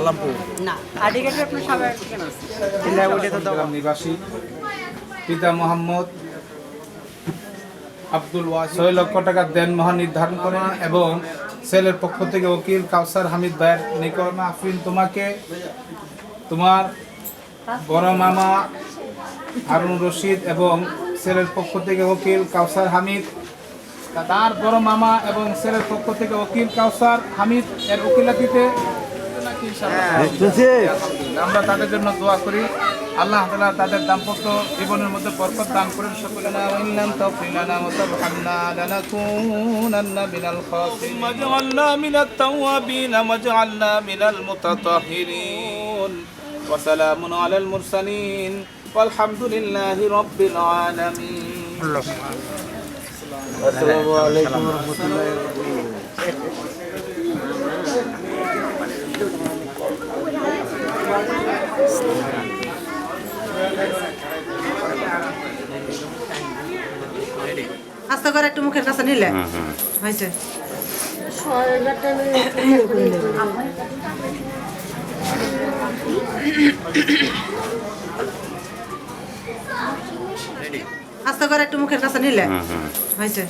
কালামপুর? না আপনার সবাই ঠিকানা আছে নিবাসী পিতা মোহাম্মদ আব্দুল ছয় লক্ষ টাকা দেন মহা নির্ধারণ করেন এবং সেলের পক্ষ থেকে ওকিল কাউসার হামিদ ভাইয়ের নিকট আফরিন তোমাকে তোমার বড় মামা হারুন রশিদ এবং সেলের পক্ষ থেকে ওকিল কাউসার হামিদ তার বড় মামা এবং সেলের পক্ষ থেকে ওকিল কাউসার হামিদ এর উকিলাতিতে নাকি আমরা তাদের জন্য দোয়া করি। আল্লাহ তাআলা তাদের দাম্পত্য জীবনের মধ্যে বরকত দান করেন সকলে। না ইল্লাম তাগফিরানা ওয়া তারহামনা লানাকুনান্না মিনাল খাসিরিন। ওয়াজআলনা মিনাত আস্তে করে একটু মুখের কাছে নিলে। হয়েছে। আস্তে করে একটু মুখের কাছে নিলে। হয়েছে।